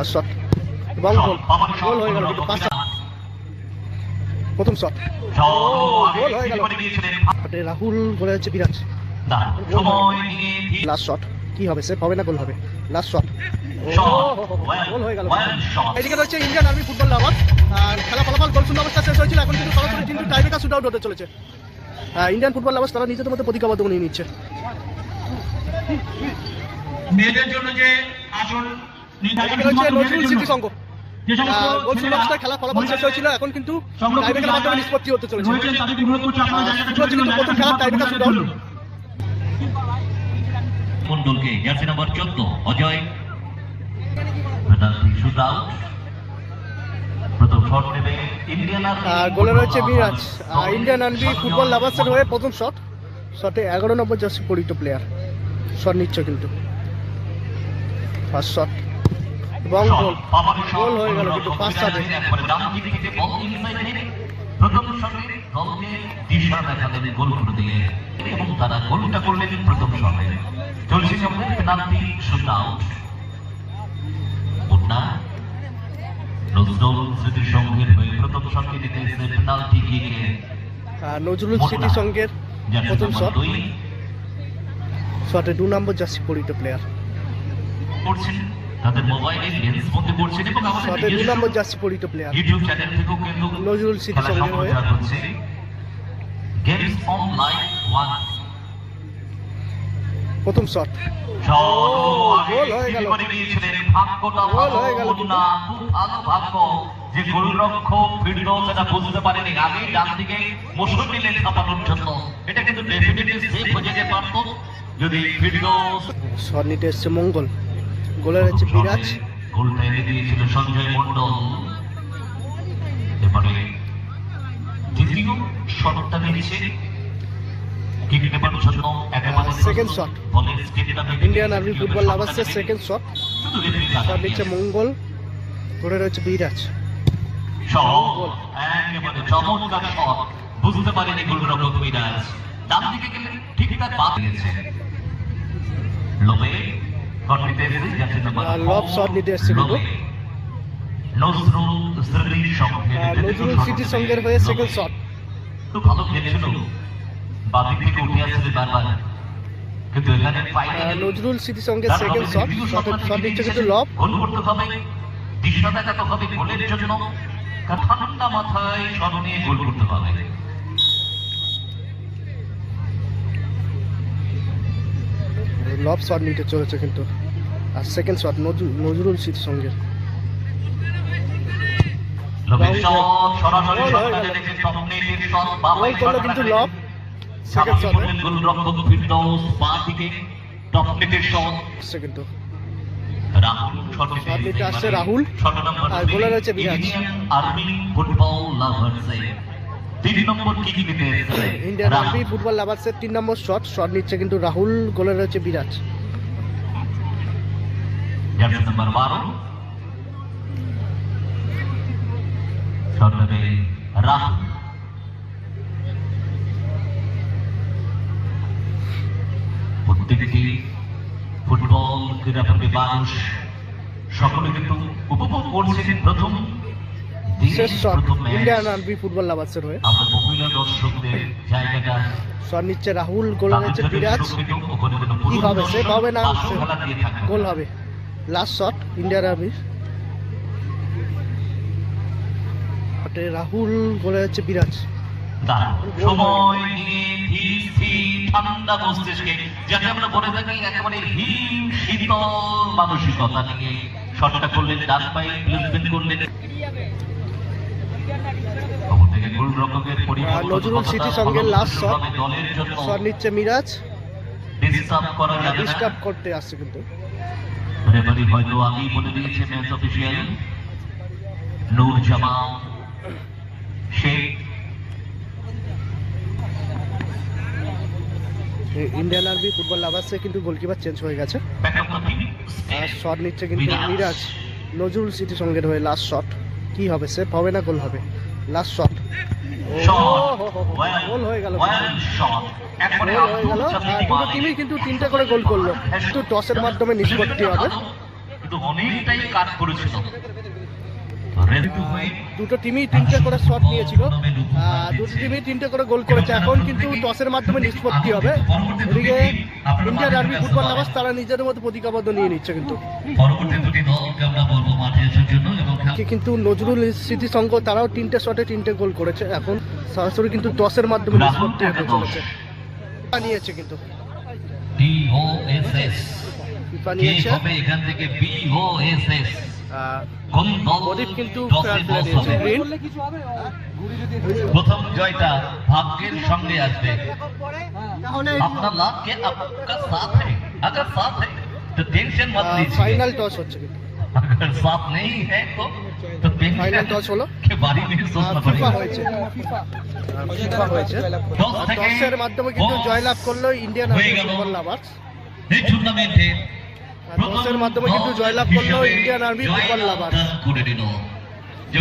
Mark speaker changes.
Speaker 1: আর shot এবং গোল। হয়ে গেল প্রথম শট গোল হয়ে গেল। রাহুল গোলে হচ্ছে বিরাজ। লাস্ট শট কি হবে সেফ হবে না গোল হবে। লাস্ট শট গোল হয়ে গেল। এদিকে রয়েছে ইন্ডিয়ান আর্মি ফুটবল লাভার আর খেলা ফলাফল গোল শূন্য অবস্থা শেষ হয়েছিল। এখন কিন্তু সরাসরি কিন্তু টাইব্রেকার শুট আউট হতে চলেছে। ইন্ডিয়ান ফুটবল লাভার তারা নিজেদের মধ্যে প্রতিজ্ঞাবদ্ধ নিয়ে নিচ্ছে।
Speaker 2: মেয়েদের জন্য যে আসল
Speaker 1: নজরুল স্মৃতি সংঘ। খেলা ফলাফল শেষ হয়েছিল এখন কিন্তু টাইব্রেকার মাধ্যমে নিষ্পত্তি হতে চলেছে। প্রথম টাইব্রেকার
Speaker 3: মন্ডলকে জার্সি নাম্বার চোদ্দ অজয়। পেনাল্টি শুট আউট প্রথম শট নেবে ইন্ডিয়ান
Speaker 1: আর গোলে রয়েছে মিরাজ। আর ইন্ডিয়ান আর্মি ফুটবল লাভার্সের হয়ে প্রথম শট শটে এগারো নম্বর জার্সি পরিত প্লেয়ার শট নিচ্ছে কিন্তু। ফার্স্ট শট এবং গোল। গোল হয়ে গেল কিন্তু পাঁচ সাতে
Speaker 3: প্রথম শটে দলকে দিশা দেখালেন গোল করে দিয়ে এবং তারা গোলটা করলেন প্রথম শটে। চলছে সঙ্গে penalty shoot out. Munna Nazrul Smriti সংঘের হয়ে প্রথম শটটি এসে পেনাল্টি কিকে?
Speaker 1: নজরুল স্মৃতি সঙ্গের প্রথম শট। শটে দু নম্বর জার্সি পরিত প্লেয়ার
Speaker 3: করছেন তাদের মোবাইলে লেন্স করছেন এবং আমাদের নিজস্ব
Speaker 1: নম্বর জার্সি পরিত প্লেয়ার
Speaker 3: ইউটিউব চ্যানেল থেকেও কিন্তু
Speaker 1: নজরুল সঙ্গের হয়ে।
Speaker 3: হচ্ছে। গেমস অন লাইভ ওয়ান
Speaker 1: প্রথম শট গোল হয়ে গেল। গোল হয়ে গেল
Speaker 3: ভালো ভাগ্য যে গোলরক্ষক ফিরদৌস এটা বুঝতে পারেনি। আগে ডান দিকে মৌসুমি লেন ছাপানোর জন্য। এটা কিন্তু ডেফিনেটলি সেফ হয়ে যেতে পারতো। যদি ফিরদৌস
Speaker 1: শট নিতে এসছে মঙ্গল। গোলে রয়েছে বিরাজ।
Speaker 3: গোলটা এনে দিয়েছিল সঞ্জয় মন্ডল এবারে দ্বিতীয় শটটা
Speaker 1: shot.
Speaker 3: বলের স্টেপটা ভেঙে
Speaker 1: ইন্ডিয়ান আর্মি ফুটবল লাভার্সের সেকেন্ড শট শট নিচ্ছে মঙ্গল গোলে রয়েছে বিরাজ।
Speaker 3: চমৎকার শট। বুঝতে পারেনি গোলরক্ষক মিরাজ ডান দিকে গেলে ঠিকঠাক পা দিয়েছে লোবে
Speaker 1: লব শট নিতে এসেছে কিন্তু।
Speaker 3: নজরুল
Speaker 1: সিটির সঙ্গের হয়ে সেকেন্ড শট
Speaker 3: তো ভালো খেলেছিল বাদিক থেকে উঠে আসছে বারবার
Speaker 1: নজরুল সিটির সঙ্গে সেকেন্ড শট শট শট নিচ্ছে কিন্তু লব
Speaker 3: গোল করতে হবে দিশা দেখাতে হবে গোলের জন্য কারণ ঠান্ডা মাথায় স্মরণীয় গোল করতে হবে
Speaker 1: লব শট নিতে চলেছে কিন্তু আর সেকেন্ড শট নজরুল সিটির সঙ্গে হয়ে
Speaker 3: শটটা
Speaker 1: গেল।
Speaker 3: দেখে স্বপ্নের শট বাবাই
Speaker 1: গোল করল কিন্তু লব সেকেন্ড শট
Speaker 3: গোলরক্ষক ফিরদৌস পা থেকে টপ নেটের শট
Speaker 1: কিন্তু
Speaker 3: রাহুল।
Speaker 1: আর গোলে রয়েছে বিরাজ।
Speaker 3: আর্মি ফুটবল লাভার্সে তিন নম্বর কিক নিতে
Speaker 1: ইন্ডিয়ান
Speaker 3: রাহুল।
Speaker 1: ফুটবল লাভার্সের তিন নম্বর শট শট নিচ্ছে কিন্তু রাহুল গোলে রয়েছে বিরাজ
Speaker 3: জার্সি নাম্বার বারো। শট নেবে রাহুল। প্রত্যেকটি ফুটবল ক্রীড়াপ্রেমী মানুষ সকলে কিন্তু উপভোগ করছেন প্রথম
Speaker 1: শেষ শট ইন্ডিয়ান আর্মি ফুটবল লাভার্সের হয়ে শট নিচ্ছে রাহুল গোলে রয়েছে বিরাজ। কি হবে সে হবে না। গোল হবে। লাস্ট শট ইন্ডিয়ান আর্মির রাহুল গোলে হচ্ছে বিরাজ।
Speaker 3: সময় নিয়ে ধীর স্থির ঠান্ডা মস্তিষ্কে। যাকে আমরা বলে থাকি একেবারে হিম শীতল মানসিকতা নিয়ে। শটটা করলেন ডান পায়ে করলেন খবর থেকে গোলরক্ষকের পরিবর্তন
Speaker 1: আর নজরুল সিটির সঙ্গে last shot।
Speaker 3: হবে দলের জন্য
Speaker 1: শট নিচ্ছে মিরাজ।
Speaker 3: ডিস্টার্ব
Speaker 1: করতে আসছে কিন্তু।
Speaker 3: রেফারি হয়তো আগেই বলে দিয়েছে match official Noor Zaman Sheikh.
Speaker 1: Indian army football লাভার্সে কিন্তু গোলকিপার চেঞ্জ হয়ে গেছে। আর শট নিচ্ছে কিন্তু
Speaker 3: মিরাজ।
Speaker 1: মিরাজ। নজরুল সিটি সঙ্গের হয়ে লাস্ট শট কি হবে? সেফ হবে না গোল হবে। লাস্ট শট গোল হয়ে গেল। হয়ে গেল। দুটো। টিমই কিন্তু তিনটা করে গোল করল। কিন্তু টসের মাধ্যমে নিষ্পত্তি হবে।
Speaker 3: কিন্তু অনেকটাই কাজ করেছিল।
Speaker 1: দুটো টিমই তিনটে করে শট নিয়েছিল। দুটো টিমই তিনটে করে গোল করেছে। এখন কিন্তু টসের মাধ্যমে নিষ্পত্তি হবে। এদিকে ইন্ডিয়ান আর্মি ফুটবল লাভার্স তারা নিজেদের মতো প্রতিজ্ঞাবদ্ধ নিয়ে নিচ্ছে কিন্তু। কিন্তু নজরুল স্মৃতি সংঘ তারাও তিনটে শটে তিনটে গোল করেছে। এখন সরাসরি কিন্তু টসের মাধ্যমে নিষ্পত্তি হতে চলেছে। নিয়েছে কিন্তু। নিয়েছে।
Speaker 3: এখান থেকে দল
Speaker 1: প্রদীপ কিন্তু
Speaker 3: টসে
Speaker 1: ফেয়ার প্লে
Speaker 3: বস
Speaker 1: দিয়েছে
Speaker 3: হবে?
Speaker 1: গ্রিন
Speaker 3: প্রথম জয়টা ভাগ্যের সঙ্গে আসবে अपना लाभ के आपका साथ है अगर साथ है तो टेंशन मत लीजिए
Speaker 1: ফাইনাল টস হচ্ছে কিন্তু
Speaker 3: अगर साथ नहीं है तो तो
Speaker 1: ফাইনাল
Speaker 3: टेंशन
Speaker 1: টস হলো
Speaker 3: के बारे में सोचना
Speaker 1: ফিফা
Speaker 3: पड़ेगा
Speaker 1: হয়েছে ফিফা হয়েছে
Speaker 3: টস থেকে
Speaker 1: টসের মাধ্যমে কিন্তু
Speaker 3: বস
Speaker 1: জয়লাভ করলো ইন্ডিয়ান
Speaker 3: হয়ে
Speaker 1: আর্মি
Speaker 3: গেল।
Speaker 1: ফুটবল লাভার্স
Speaker 3: এই টুর্নামেন্টে
Speaker 1: টসের মাধ্যমে কিন্তু জয়লাভ করল ইন্ডিয়ান আর্মি ফুটবল
Speaker 3: লাভার